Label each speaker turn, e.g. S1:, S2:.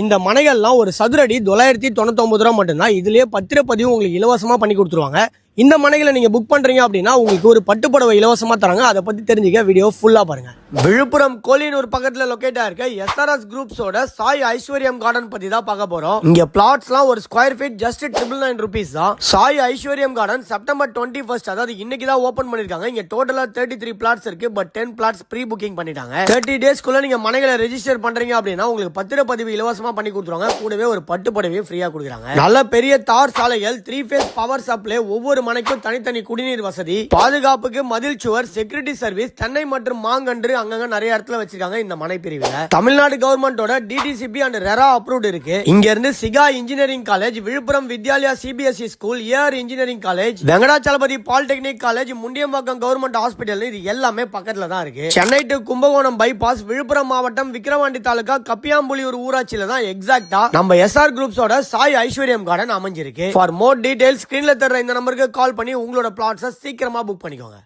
S1: இந்த மனைகள்லாம் ஒரு சதுரடி தொள்ளாயிரத்தி தொண்ணூத்தொம்பது ரூபா மட்டும்தான். இதுலேயே பத்திரப்பதிவு உங்களுக்கு இலவசமாக பண்ணி கொடுத்துருவாங்க. இந்த மனைகளை நீங்கள் புக் பண்ணுறீங்க அப்படின்னா உங்களுக்கு ஒரு பட்டுப்புடவை இலவசமாக தராங்க. அதை பற்றி தெரிஞ்சுக்க வீடியோ ஃபுல்லாக பாருங்கள் விழுப்புரம் கோலியனூர் பக்கத்துல லொக்கேட்டா இருக்க எஸ்ஆர்எஸ் குரூப்ஸோட சாய் ஐஸ்வர்யம் கார்டன் பத்தி தான் பார்க்க போறோம். இங்க பிளாட்ஸ்லாம் ஒரு square feet just triple nine rupees தான். சாய் ஐஸ்வர்யம் கார்டன் செப்டம்பர் டுவெண்ட்டி ஃபர்ஸ்ட் அதாவது இன்னைக்கு தான் ஓப்பன் பண்ணிருக்காங்க. இங்க டோட்டலா தேர்ட்டி த்ரீ பிளாட்ஸ் இருக்கு but ten flats pre booking பண்ணிட்டாங்க தேர்ட்டி டேஸ்க்குள்ள நீங்க மனைகளை ரெஜிஸ்டர் பண்றீங்க அப்படின்னா உங்களுக்கு பத்திரப்பதிவு இலவசமா பண்ணி கொடுத்துருவாங்க. கூடவே ஒரு பட்டு புடவையும் ஃப்ரீயா கொடுக்குறாங்க. நல்ல பெரிய தார் சாலைகள் த்ரீ ஃபேஸ் பவர் சப்ளை ஒவ்வொரு மனைக்கும் தனித்தனி குடிநீர் வசதி பாதுகாப்புக்கு மதில் சுவர் செக்யூரிட்டி சர்வீஸ் தென்னை மற்றும் மாங்கன்று அங்கங்க நிறைய இடத்துல வச்சிருக்காங்க இந்த மனை பிரிவுல தமிழ்நாடு கவர்மெண்டோட டிடிசிபி அண்ட் ரெரா அப்ரூவ்ட் இருக்கு. இங்க இருந்து Siga engineering college Villupuram Vidyalaya CBSE school AR engineering college Venkatachalapathi polytechnic college Mundiyambakkam government hospital இது எல்லாமே பக்கத்துல தான் இருக்கு. சென்னை டு கும்பகோணம் பைபாஸ் விழுப்புரம் மாவட்டம் விக்கிரவாண்டி தாலுகா கப்பியாம்புலியூர் ஊராட்சியில தான் எக்ஸாக்டா நம்ம எஸ்ஆர் குரூப்ஸோட சாய் ஐஸ்வர்யம் கார்டன் அமைஞ்சிருக்கு. ஃபார் மோர் டீடைல்ஸ் ஸ்கிரீன்ல தர்ற இந்த நம்பருக்கு கால் பண்ணி உங்களோட பிளாட்ஸை சீக்கிரமா புக் பண்ணிக்கோங்க.